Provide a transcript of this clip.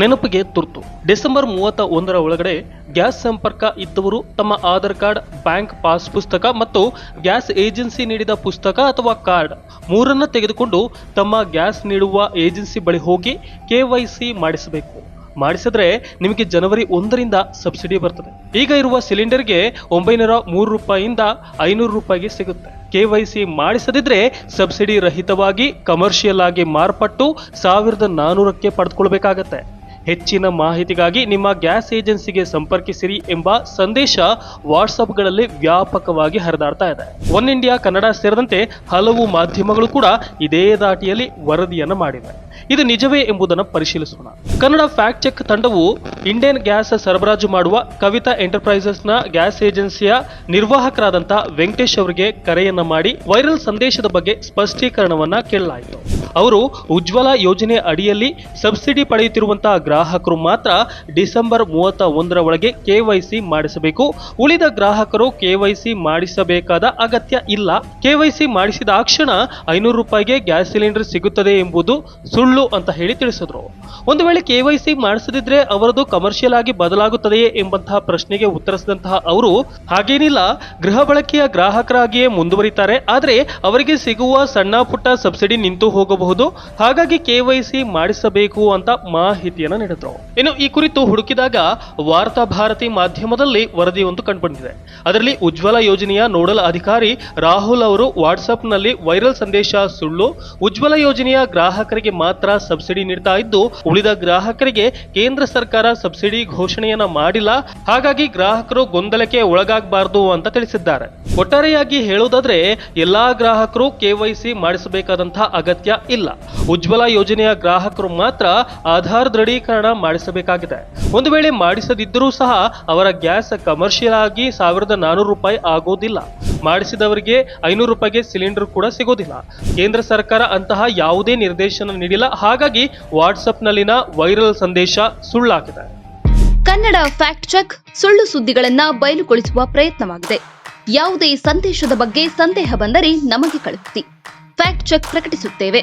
ನೆನಪಿಗೆ ತುರ್ತು. ಡಿಸೆಂಬರ್ ಮೂವತ್ತ ಒಂದರ ಒಳಗಡೆ ಗ್ಯಾಸ್ ಸಂಪರ್ಕ ಇದ್ದವರು ತಮ್ಮ ಆಧಾರ್ ಕಾರ್ಡ್, ಬ್ಯಾಂಕ್ ಪಾಸ್ ಪುಸ್ತಕ ಮತ್ತು ಗ್ಯಾಸ್ ಏಜೆನ್ಸಿ ನೀಡಿದ ಪುಸ್ತಕ ಅಥವಾ ಕಾರ್ಡ್ ಮೂರನ್ನ ತೆಗೆದುಕೊಂಡು ತಮ್ಮ ಗ್ಯಾಸ್ ನೀಡುವ ಏಜೆನ್ಸಿ ಬಳಿ ಹೋಗಿ ಕೆ ಮಾಡಿಸಬೇಕು. ಮಾಡಿಸಿದ್ರೆ ನಿಮಗೆ ಜನವರಿ ಒಂದರಿಂದ ಸಬ್ಸಿಡಿ ಬರ್ತದೆ. ಈಗ ಇರುವ ಸಿಲಿಂಡರ್ಗೆ ಒಂಬೈನೂರ ಮೂರು ರೂಪಾಯಿಯಿಂದ ಐನೂರು ರೂಪಾಯಿಗೆ ಸಿಗುತ್ತೆ. ಕೆ ವೈ ಸಿ ಮಾಡಿಸದಿದ್ರೆ ಸಬ್ಸಿಡಿ ರಹಿತವಾಗಿ, ಕಮರ್ಷಿಯಲ್ ಆಗಿ ಮಾರ್ಪಟ್ಟು ಸಾವಿರದ ನಾನೂರಕ್ಕೆ ಪಡೆದುಕೊಳ್ಬೇಕಾಗತ್ತೆ. ಹೆಚ್ಚಿನ ಮಾಹಿತಿಗಾಗಿ ನಿಮ್ಮ ಗ್ಯಾಸ್ ಏಜೆನ್ಸಿಗೆ ಸಂಪರ್ಕಿಸಿರಿ ಎಂಬ ಸಂದೇಶ ವಾಟ್ಸಪ್ಗಳಲ್ಲಿ ವ್ಯಾಪಕವಾಗಿ ಹರಿದಾಡ್ತಾ ಇದೆ. ಒನ್ ಇಂಡಿಯಾ, ಕನ್ನಡ ಸೇರಿದಂತೆ ಹಲವು ಮಾಧ್ಯಮಗಳು ಕೂಡ ಇದೇ ದಾಟಿಯಲ್ಲಿ ವರದಿಯನ್ನು ಮಾಡಿವೆ. ಇದು ನಿಜವೇ ಎಂಬುದನ್ನು ಪರಿಶೀಲಿಸೋಣ. ಕನ್ನಡ ಫ್ಯಾಕ್ಟ್ ಚೆಕ್ ತಂಡವು ಇಂಡಿಯನ್ ಗ್ಯಾಸ್ ಸರಬರಾಜು ಮಾಡುವ ಕವಿತಾ ಎಂಟರ್ಪ್ರೈಸಸ್ನ ಗ್ಯಾಸ್ ಏಜೆನ್ಸಿಯ ನಿರ್ವಾಹಕರಾದಂಥ ವೆಂಕಟೇಶ್ ಅವರಿಗೆ ಕರೆಯನ್ನ ಮಾಡಿ ವೈರಲ್ ಸಂದೇಶದ ಬಗ್ಗೆ ಸ್ಪಷ್ಟೀಕರಣವನ್ನ ಕೇಳಲಾಯಿತು. ಅವರು ಉಜ್ವಲ ಯೋಜನೆ ಅಡಿಯಲ್ಲಿ ಸಬ್ಸಿಡಿ ಪಡೆಯುತ್ತಿರುವಂತಹ ಗ್ರಾಹಕರು ಮಾತ್ರ ಡಿಸೆಂಬರ್ ಮೂವತ್ತ ಒಂದರ ಒಳಗೆ ಕೆವೈಸಿ ಮಾಡಿಸಬೇಕು. ಉಳಿದ ಗ್ರಾಹಕರು ಕೆವೈಸಿ ಮಾಡಿಸಬೇಕಾದ ಅಗತ್ಯ ಇಲ್ಲ. ಕೆವೈಸಿ ಮಾಡಿಸಿದ ಕ್ಷಣ ಐನೂರು ರೂಪಾಯಿಗೆ ಗ್ಯಾಸ್ ಸಿಲಿಂಡರ್ ಸಿಗುತ್ತದೆ ಎಂಬುದು ಸುಳ್ಳು ಅಂತ ಹೇಳಿ ತಿಳಿಸಿದ್ರು. ಒಂದು ವೇಳೆ ಕೆವೈಸಿ ಮಾಡಿಸದಿದ್ರೆ ಅವರದು ಕಮರ್ಷಿಯಲ್ ಆಗಿ ಬದಲಾಗುತ್ತದೆಯೇ ಎಂಬಂತಹ ಪ್ರಶ್ನೆಗೆ ಉತ್ತರಿಸಿದಂತಹ ಅವರು, ಹಾಗೇನಿಲ್ಲ, ಗೃಹ ಬಳಕೆಯ ಗ್ರಾಹಕರಾಗಿಯೇ ಮುಂದುವರಿತಾರೆ. ಆದರೆ ಅವರಿಗೆ ಸಿಗುವ ಸಣ್ಣ ಪುಟ್ಟ ಸಬ್ಸಿಡಿ ನಿಂತು ಹೋಗಬಹುದು. ಹಾಗಾಗಿ ಕೆವೈಸಿ ಮಾಡಿಸಬೇಕು ಅಂತ ಮಾಹಿತಿಯನ್ನು ನೀಡಿದ್ರು. ಇನ್ನು ಈ ಕುರಿತು ಹುಡುಕಿದಾಗ ವಾರ್ತಾ ಭಾರತಿ ಮಾಧ್ಯಮದಲ್ಲಿ ವರದಿಯೊಂದು ಕಂಡುಬಂದಿದೆ. ಅದರಲ್ಲಿ ಉಜ್ವಲ ಯೋಜನೆಯ ನೋಡಲ್ ಅಧಿಕಾರಿ ರಾಹುಲ್ ಅವರು ವಾಟ್ಸ್ಆಪ್ನಲ್ಲಿ ವೈರಲ್ ಸಂದೇಶ ಸುಳ್ಳು, ಉಜ್ವಲ ಯೋಜನೆಯ ಗ್ರಾಹಕರಿಗೆ ಮಾತ್ರ ಸಬ್ಸಿಡಿ ನೀಡ್ತಾ ಇದ್ದು, ಉಳಿದ ಗ್ರಾಹಕರಿಗೆ ಕೇಂದ್ರ ಸರ್ಕಾರ ಸಬ್ಸಿಡಿ ಘೋಷಣೆಯನ್ನ ಮಾಡಿಲ್ಲ. ಹಾಗಾಗಿ ಗ್ರಾಹಕರು ಗೊಂದಲಕ್ಕೆ ಒಳಗಾಗಬಾರದು ಅಂತ ತಿಳಿಸಿದ್ದಾರೆ. ಒಟ್ಟಾರೆಯಾಗಿ ಹೇಳುವುದಾದ್ರೆ, ಎಲ್ಲಾ ಗ್ರಾಹಕರು ಕೆವೈಸಿ ಮಾಡಿಸಬೇಕಾದಂತಹ ಅಗತ್ಯ ಇಲ್ಲ. ಉಜ್ವಲ ಯೋಜನೆಯ ಗ್ರಾಹಕರು ಮಾತ್ರ ಆಧಾರ್ ದೃಢೀಕರಣ ಮಾಡಿಸಬೇಕಾಗಿದೆ. ಒಂದು ವೇಳೆ ಮಾಡಿಸದಿದ್ದರೂ ಸಹ ಅವರ ಗ್ಯಾಸ್ ಕಮರ್ಷಿಯಲ್ ಆಗಿ ಸಾವಿರದ ನಾನೂರು ರೂಪಾಯಿ ಆಗೋದಿಲ್ಲ. ಮಾಡಿಸಿದವರಿಗೆ ಐನೂರು ರೂಪಾಯಿಗೆ ಸಿಲಿಂಡರ್ ಕೂಡ ಸಿಗೋದಿಲ್ಲ. ಕೇಂದ್ರ ಸರ್ಕಾರ ಅಂತಹ ಯಾವುದೇ ನಿರ್ದೇಶನ ನೀಡಿಲ್ಲ. ಹಾಗಾಗಿ ವಾಟ್ಸಪ್ನಲ್ಲಿನ ವೈರಲ್ ಸಂದೇಶ ಸುಳ್ಳಾಗಿದೆ. ಕನ್ನಡ ಫ್ಯಾಕ್ಟ್ ಚೆಕ್ ಸುಳ್ಳು ಸುದ್ದಿಗಳನ್ನ ಬಯಲುಗೊಳಿಸುವ ಪ್ರಯತ್ನವಾಗಿದೆ. ಯಾವುದೇ ಸಂದೇಶದ ಬಗ್ಗೆ ಸಂದೇಹ ಬಂದರೆ ನಮಗೆ ಕಳುಹಿಸಿ. Fact check ಪ್ರಕಟಿಸುತ್ತೇವೆ.